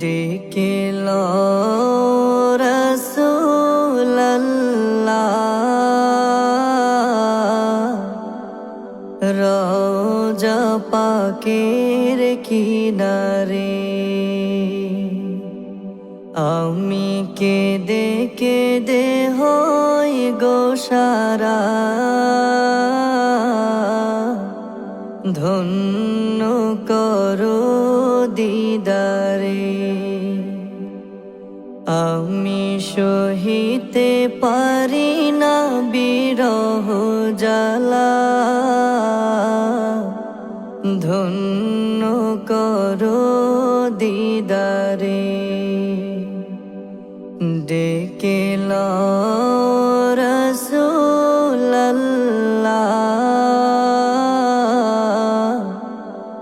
ডেকেল রোজা পাকের কিনারে আমি কেঁদে কেঁদে হই গোসারা। ধন্য করো দিদারে। আমি সহিতে পারি না বিরহ জ্বালা। ধন্য করো দিদারে। ডেকে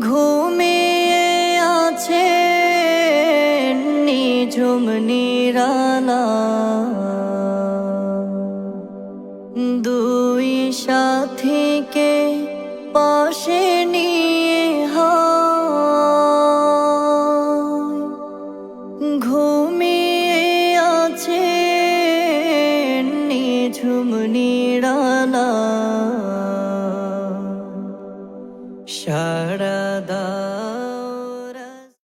ঘুমিয়ে আছে নিঝুম নিরালা। দুই সাথীকে পাশে নিয়ে ঘুমিয়ে আছে নিঝুম নিরালা। সারদা